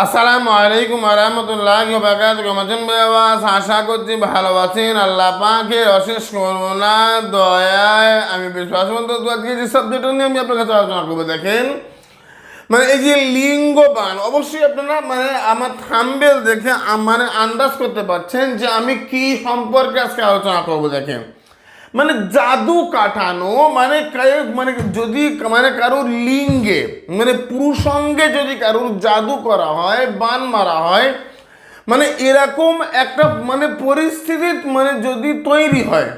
আসসালামু আলাইকুম রহমতুল্লাহ বাকাত কেমন বেবাস আশা করছি ভালো আছেন। আল্লাহ পাকের অশেষ করুণা, দয়ায় আমি বিশ্বাস আজকে যে সাবজেক্ট নিয়ে আমি আপনার কাছে আলোচনা করব, দেখেন মানে এই যে লিঙ্গবান, অবশ্যই আপনারা মানে আমার থাম্বেল দেখে মানে আন্দাজ করতে পারছেন যে আমি কি সম্পর্কে আজকে আলোচনা করব, দেখেন। মানে জাদু কাটানো মানে মানে যদি মানে কারোর লিঙ্গে মানে পুরুষঙ্গে যদি কারোর জাদু করা হয়, বান মারা হয় মানে এরকম একটা মানে পরিস্থিতি মানে যদি তৈরি হয়,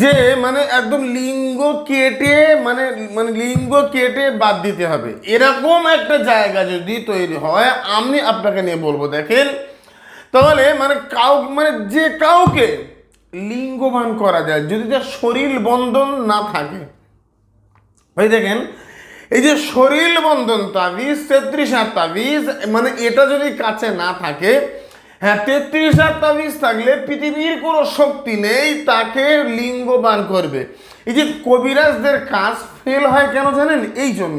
যে মানে একদম লিঙ্গ কেটে মানে মানে লিঙ্গ কেটে বাদ দিতে হবে। এরকম একটা জায়গা যদি তৈরি হয়, আমি আপনাকে নিয়ে বলব, দেখেন। তাহলে মানে কাউ মানে যে কাউকে লিঙ্গবান করা যায়, যদি তার শরীর বন্ধন না থাকে। ভাই দেখেন, এই যে শরীর বন্ধন, তাবিজ তেত্রিশ হাত তাবিজ মানে এটা যদি কাছে না থাকে হ্যাঁ তেত্রিশ হাত তাবিজ থাকলে পৃথিবীর কোনো শক্তি নেই, তাকে লিঙ্গবান করবে। এই যে কবিরাজদের কাজ ফেল হয় কেন জানেন? এই জন্য।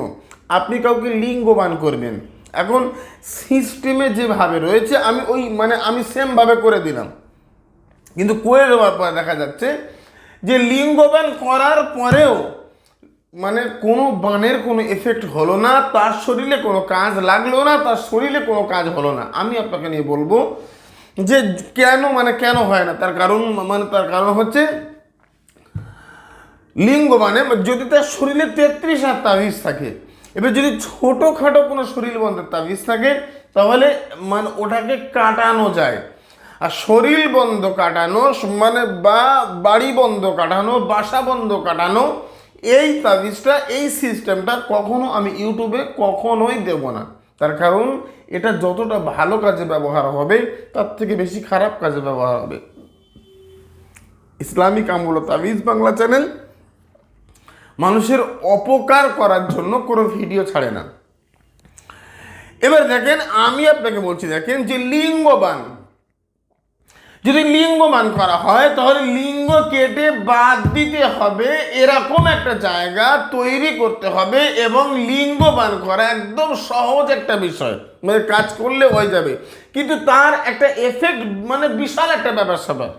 আপনি কাউকে লিঙ্গবান করবেন। এখন সিস্টেমে যেভাবে রয়েছে, আমি ওই মানে আমি সেমভাবে করে দিলাম। কিন্তু করে দেওয়ার পরে দেখা যাচ্ছে যে লিঙ্গবান করার পরেও মানে কোনো বানের কোনো এফেক্ট হলো না, তার শরীরে কোনো কাজ লাগল না, তার শরীরে কোনো কাজ হলো না। আমি আপনাকে নিয়ে বলব যে কেন মানে কেন হয় না? তার কারণ মানে তার কারণ হচ্ছে লিঙ্গ মানে যদি তার শরীরে তেত্রিশ হাত তাবিজ থাকে, এবার যদি ছোটোখাটো কোনো শরীর বন্ধের তাবিজ থাকে, তাহলে মানে ওটাকে কাটানো যায়। আর শরীর বন্ধ কাটানো মানে বা, বাড়ি বন্ধ কাটানো, বাসা বন্ধ কাটানো, এই তাবিজটা, এই সিস্টেমটা কখনো আমি ইউটিউবে কখনোই দেব না। তার কারণ, এটা যতটা ভালো কাজে ব্যবহার হবে, তার থেকে বেশি খারাপ কাজে ব্যবহার হবে। ইসলামিক আমল তাবিজ বাংলা চ্যানেল মানুষের অপকার করার জন্য কোনো ভিডিও ছাড়ে না। এবার দেখেন, আমি আপনাকে বলছি, দেখেন যে লিঙ্গবান যদি লিঙ্গবান করা হয়, তাহলে লিঙ্গ কেটে বাদ দিতে হবে। এরকম একটা জায়গা তৈরি করতে হবে এবং লিঙ্গবান করা একদম সহজ একটা বিষয়। মানে কাজ করলে হয়ে যাবে। কিন্তু তার একটা এফেক্ট মানে বিশাল একটা ব্যাপার স্যাপার।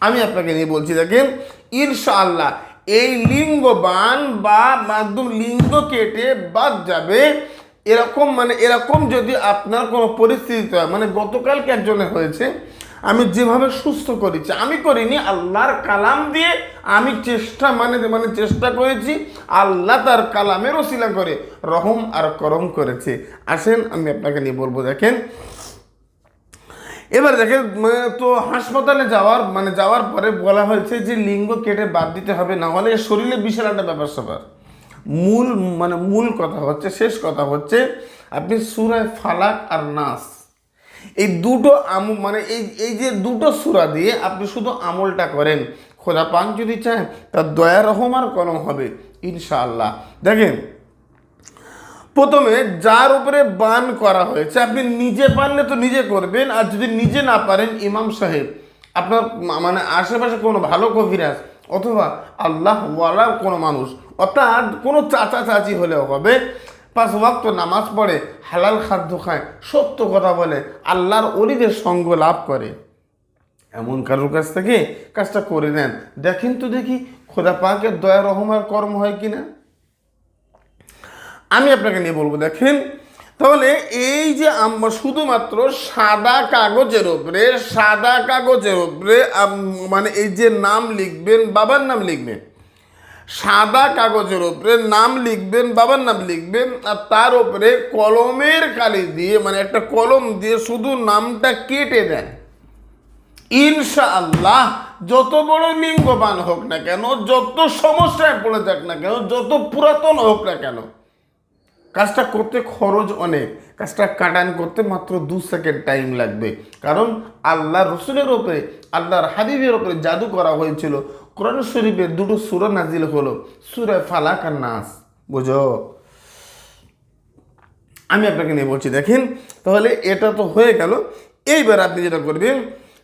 আমি আপনাকে নিয়ে বলছি, দেখেন, ইনশাআল্লাহ, এই লিঙ্গবান বা মাধ্যম লিঙ্গ কেটে বাদ যাবে। এরকম মানে এরকম যদি আপনার কোনো পরিস্থিতি হয় মানে গতকালকে একজনের হয়েছে আমি যেভাবে সুস্থ করেছি, আমি করিনি, আল্লাহর কালাম দিয়ে আমি চেষ্টা মানে মানে চেষ্টা করেছি, আল্লাহ তার কালামের ওসিলা করে, রহম আর করম করেছে। আসেন, আমি আপনাকে নিয়ে বলব, দেখেন। এবার দেখেন তো হাসপাতালে যাওয়ার মানে যাওয়ার পরে বলা হয়েছে যে লিঙ্গ কেটে বাদ দিতে হবে, না হলে শরীরে বিশাল একটা ব্যাপার স্যাপার। মূল মানে মূল কথা হচ্ছে, শেষ কথা হচ্ছে, আপনি সুরায় ফালাক আর নাস এই দুটো আম মানে এই এই যে দুটো সুরা দিয়ে আপনি শুধু আমলটা করেন খোদা পান যদি চান তার দয়া, রহম আর কলম হবে, ইনশাআল্লাহ। দেখেন, প্রথমে যার উপরে বান করা হয়েছে, আপনি নিজে পারলে তো নিজে করবেন, আর যদি নিজে না পারেন, ইমাম সাহেব, আপনার মানে আশেপাশে কোনো ভালো কবিরাজ অথবা আল্লাহ ওয়ালা কোনো মানুষ, অর্থাৎ কোনো চাচা চাচি হলেও হবে পাঁচ ওয়াক্ত নামাজ পড়ে, হালাল খাদ্য খায়, সত্য কথা বলে, আল্লাহর অলিদের সঙ্গ লাভ করে। এমন কারোর কাছ থেকে কাজটা করে নেন। দেখেন তো দেখি, খোদা পাকের দয়া রহমার কর্ম হয় কি না আমি আপনাকে নিয়ে বলব, দেখেন, তাহলে এই যে আম- শুধুমাত্র সাদা কাগজের উপরে, সাদা কাগজের আম- মানে এই যে নাম লিখবেন, বাবার নাম লিখবেন সাদা কাগজের উপরে নাম লিখবেন, বাবার নাম লিখবেন, আর তার উপরে কলমের কালি দিয়ে মানে একটা কলম দিয়ে শুধু নামটা কেটে দেন। ইনশাআল্লাহ, যত বড় লিঙ্গবান হোক না কেন, যত সমস্যায় পড়ে যাক না কেন, যত পুরাতন হোক না কেন, কাজটা করতে খরচ অনেক, কাজটা কাটান করতে মাত্র দু সেকেন্ড টাইম লাগবে। কারণ আল্লাহ রসুলের ওপরে আল্লাহর হাবিবের ওপরে জাদু করা হয়েছিল। কোরআন শরীফের দুটো সুরা নাজিল হলো। সুরে ফালাক আর নাস। বুঝো? আমি আপনাকে নিয়ে বলছি, দেখেন, তাহলে এটা তো হয়ে গেল। এইবার আপনি যেটা করবেন,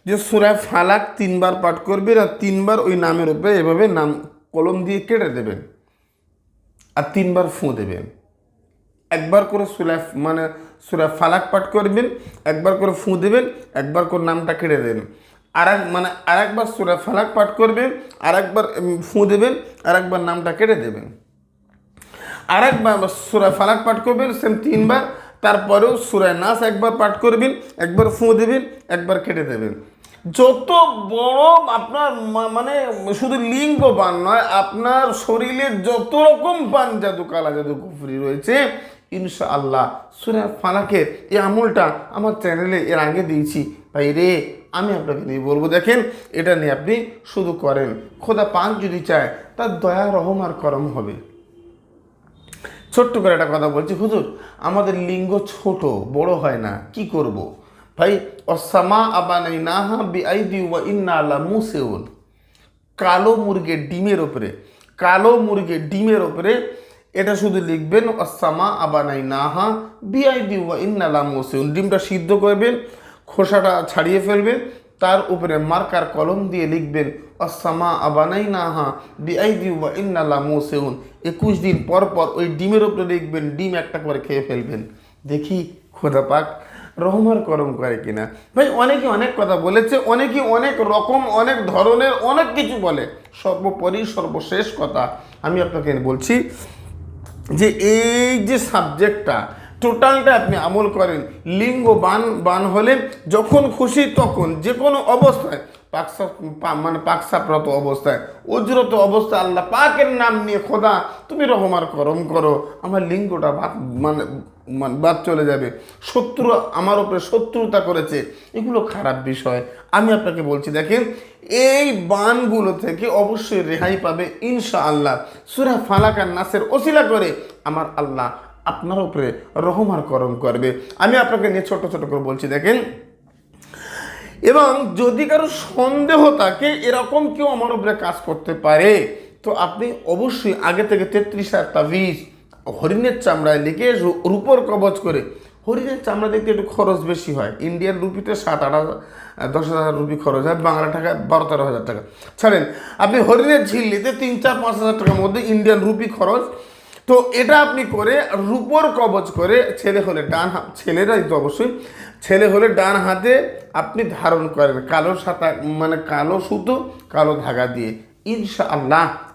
যে সুরায় ফালাক তিনবার পাঠ করবেন আর তিনবার ওই নামের উপরে এভাবে নাম, কলম দিয়ে কেটে দেবেন। আর তিনবার ফুঁ দেবেন। একবার করে সুরা মানে সুরা ফালাক পাঠ করবেন, একবার করে ফুঁ দেবেন, একবার করে নামটা কেটে দেবেন। আর এক মানে আর একবার সুরা ফালাক পাঠ করবেন আর একবার ফুঁ দেবেন আর একবার নামটা কেটে দেবেন আর একবার সুরা ফালাক পাঠ করবেন সেম তিনবার, তারপরেও সুরায় নাস একবার পাঠ করবেন একবার ফুঁ দেবেন একবার কেটে দেবেন যত বড় আপনার মানে শুধু লিঙ্গ বান নয়, আপনার শরীরে যত রকম বান জাদু কালা জাদু কুফরি রয়েছে ইনশা আল্লাহ সুরা ফালাকের এই আমলটা আমার চ্যানেলে এর আগে দিয়েছি। ভাই রে আমি আপনাকে নিয়ে বলব, দেখেন, এটা নিয়ে আপনি শুধু করেন। খোদা পাক যদি চায়, তার দয়া, রহম আর করম হবে। ছোট্ট করে একটা কথা বলছি, হুজুর, আমাদের লিঙ্গ ছোট, বড় হয় না, কি করব। ভাই, অসামা আবানাই নাহা বি আইদি ওয়া ইন্না আলা মুসেউন। কালো মুরগের ডিমের ওপরে কালো মুরগের ডিমের ওপরে এটা শুধু লিখবেন, অসামা আবানাই নাহা বিআইডি ওয়া ইন্নালা মুসেউন। ডিমটা সিদ্ধ করবেন খোসাটা ছাড়িয়ে ফেলবেন তার উপরে মার্কার কলম দিয়ে লিখবেন, অসামা আবানাই না নাহা বিআইডি ওয়া ইন্নালা মুসেউন একুশ দিন পর পর ওই ডিমের উপরে লিখবেন, ডিম একটা করে খেয়ে ফেলবেন। দেখি খোদা পাক রহমার করম করে কিনা। ভাই, অনেকে অনেক কথা বলেছে, অনেকে অনেক রকম, অনেক ধরনের, অনেক কিছু বলে। সর্বোপরি সর্বশেষ কথা আমি আপনাকে বলছি যে এই যে সাবজেক্টটা টোটালটা আপনি আমল করেন। লিঙ্গ বান বান হলে যখন খুশি তখন যে কোনো অবস্থায় পাকসা মানে পাকসাপ্রত অবস্থায় অজরত অবস্থা আল্লাহ পাকের নাম নিয়ে, খোদা, তুমি রহমার করম করো, আমার লিঙ্গটা বাদ মানে মানে বাদ চলে যাবে। শত্রু আমার উপরে শত্রুতা করেছে। এগুলো খারাপ বিষয়। আমি আপনাকে বলছি, দেখেন, এই বানগুলো থেকে অবশ্যই রেহাই পাবে ইনশা আল্লাহ সুরা ফালাকার নাসের ওসিলা করে আমার আল্লাহ আপনার উপরে রহমার করম করবে। আমি আপনাকে নিয়ে ছোট ছোট করে বলছি, দেখেন। এবং যদি কারও সন্দেহ থাকে, এরকম কেউ আমার উপরে কাজ করতে পারে, তো আপনি অবশ্যই আগে থেকে তেত্রিশ হাজার তাবিজ হরিণের চামড়ায় লিখে রূপোর কবচ করে, হরিণের চামড়া দেখতে একটু খরচ বেশি হয়। ইন্ডিয়ান রুপিতে সাত আট হাজার, দশ হাজার রুপি খরচ হয়, বাংলা টাকা বারো, তেরো হাজার টাকা। ছাড়েন, আপনি হরিণের ঝিল নিতে তিন, চার, পাঁচ হাজার টাকার মধ্যে ইন্ডিয়ান রুপি খরচ তো এটা আপনি করে রূপর কবচ করে ছেলে হলে ডান হাত, ছেলেরাই তো অবশ্যই, ছেলে হলে ডান হাতে আপনি ধারণ করেন কালো সাতা মানে কালো সুতো, কালো ধাগা দিয়ে। ইনশা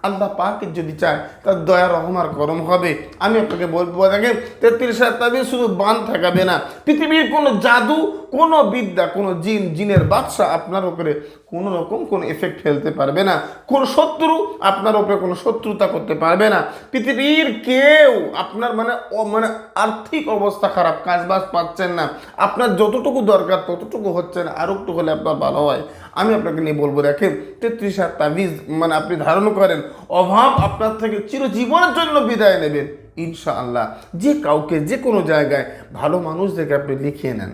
আল্লাহ পাকে যদি চায়, তার দয়া রহমার করম হবে। আমি আপনাকে বলব, দেখেন, তেত্রিশ তাবিজ শুধু বান থাকাবে না। পৃথিবীর কোনো জাদু, কোনো বিদ্যা, কোনো জিন, জিনের বাদশা আপনার উপরে কোনো রকম কোনো এফেক্ট ফেলতে পারবে না। কোনো শত্রু আপনার উপরে কোনো শত্রুতা করতে পারবে না। পৃথিবীর কেউ আপনার মানে মানে আর্থিক অবস্থা খারাপ, কাজবাজ পাচ্ছেন না। আপনার যতটুকু দরকার, ততটুকু হচ্ছে না আরও একটু হলে আপনার ভালো হয়। আমি আপনাকে নিয়ে বলব, দেখেন, তেত্রিশ হাজার তাবিজ মানে আপনি ধারণ করেন অভাব আপনার থেকে চিরজীবনের জন্য বিদায় নেবেন, ইনশাআল্লাহ। যে কাউকে যে কোনো জায়গায় ভালো মানুষ দেখে আপনি লিখিয়ে নেন।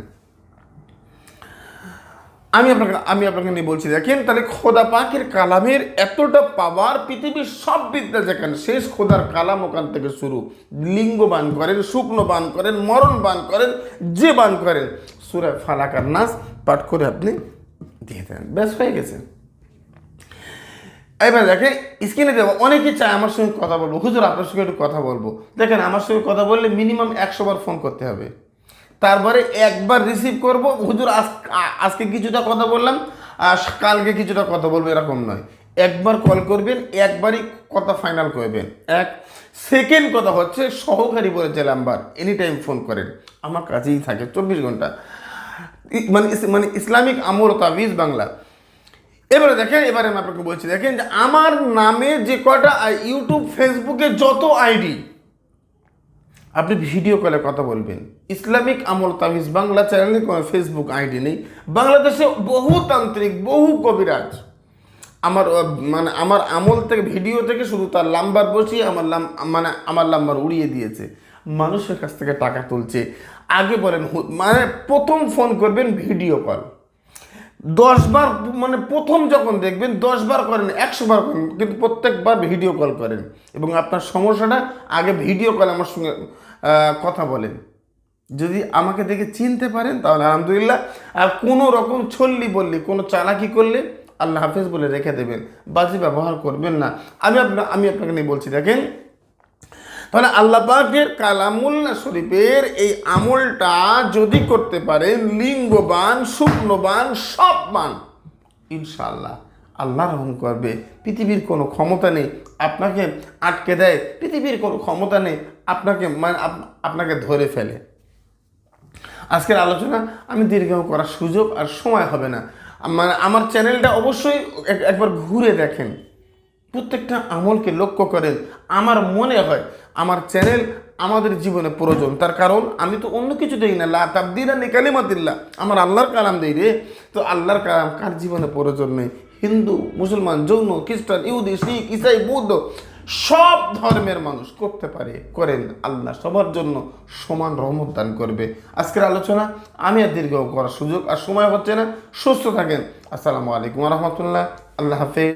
আমি আপনাকে আমি আপনাকে নিয়ে বলছি, দেখেন তাহলে খোদা পাকের কালামের এতটা পাওয়ার পৃথিবীর সব বিদ্যা যেখানে, শেষ খোদার কালাম ওখান থেকে শুরু। লিঙ্গ বান করেন, শুকনো বান করেন, মরণ বান করেন, যে বান করেন, সুরা ফালাকার নাচ পাঠ করে আপনি দিয়ে দেন। ব্যাস, হয়ে গেছে। এবার দেখেন স্ক্রিনে দেবো অনেকে চায় আমার সঙ্গে কথা বলব। হুজুর, আপনার সঙ্গে একটু কথা বলব। দেখেন, আমার সঙ্গে কথা বললে মিনিমাম একশো বার ফোন করতে হবে। তারপরে একবার রিসিভ করব। হুজুর, আজ, আজকে কিছুটা কথা বললাম, আর কালকে কিছুটা কথা বলব, এরকম নয়। একবার কল করবেন, একবারই কথা ফাইনাল করবেন। এক সেকেন্ড কথা হচ্ছে, সহকারী বলে যে নাম্বার এনি টাইম ফোন করেন। আমার কাছেই থাকে, চব্বিশ ঘণ্টা। মানে মানে ইসলামিক আমর তাবিজ বাংলা। এবারে দেখেন, এবারে আমি আপনাকে বলছি, দেখেন যে আমার নামে যে কটা ইউটিউব ফেসবুকে যত আইডি আপনি ভিডিও কলে কথা বলবেন। ইসলামিক আমল তাবিজ, বাংলা চ্যানেলে কোনো ফেসবুক আইডি নেই। বাংলাদেশে বহু তান্ত্রিক, বহু কবিরাজ। আমার মানে আমার আমল থেকে ভিডিও থেকে শুধু তার লাম্বার বসিয়ে আমার লাম মানে আমার লাম্বার উড়িয়ে দিয়েছে। মানুষের কাছ থেকে টাকা তুলছে। আগে বলেন মানে প্রথম ফোন করবেন ভিডিও কল দশবার মানে প্রথম যখন দেখবেন, দশবার করেন একশো বার করেন, কিন্তু প্রত্যেকবার ভিডিও কল করেন। এবং আপনার সমস্যাটা আগে ভিডিও কল আমার সঙ্গে কথা বলেন। যদি আমাকে দেখে চিনতে পারেন, তাহলে আলহামদুলিল্লাহ। আর কোনো রকম ছল্লি বললি, কোনো চালাকি করলে, আল্লাহ হাফেজ বলে রেখে দেবেন। বাজে ব্যবহার করবেন না। আমি আপনার আমি আপনাকে নিয়ে বলছি, দেখেন। তাহলে আল্লাহ পাকের কালামুল্লা শরীফের এই আমলটা যদি করতে পারেন, লিঙ্গবান, শুকনোবান, সববান, ইনশাআল্লাহ আল্লাহ রহম করবে। পৃথিবীর কোনো ক্ষমতা নেই, আপনাকে আটকে দেয়। পৃথিবীর কোনো ক্ষমতা নেই, আপনাকে মানে আপনাকে ধরে ফেলে। আজকের আলোচনা আমি দীর্ঘ করার সুযোগ আর সময় হবে না। মানে আমার চ্যানেলটা অবশ্যই এক- একবার ঘুরে দেখেন। প্রত্যেকটা আমলকে লক্ষ্য করেন আমার মনে হয় আমার চ্যানেল আমাদের জীবনে প্রয়োজন। তার কারণ আমি তো অন্য কিছু দিই না। লা তাবদিলা নি কালিমাতিল্লাহ। আমার আল্লাহর কালাম দেই রে। তো আল্লাহর কালাম কার জীবনে প্রয়োজন নেই? হিন্দু, মুসলমান, জৈন, খ্রিস্টান, ইহুদি, শিখ, ইসাই, বৌদ্ধ সব ধর্মের মানুষ করতে পারে, করেন। আল্লাহ সবার জন্য সমান রহমত দান করবে। আজকের আলোচনা আমি আর দীর্ঘ করার সুযোগ আর সময় হচ্ছে না। সুস্থ থাকেন। আসসালামু আলাইকুম রহমতুল্লাহ। আল্লাহ হাফেজ।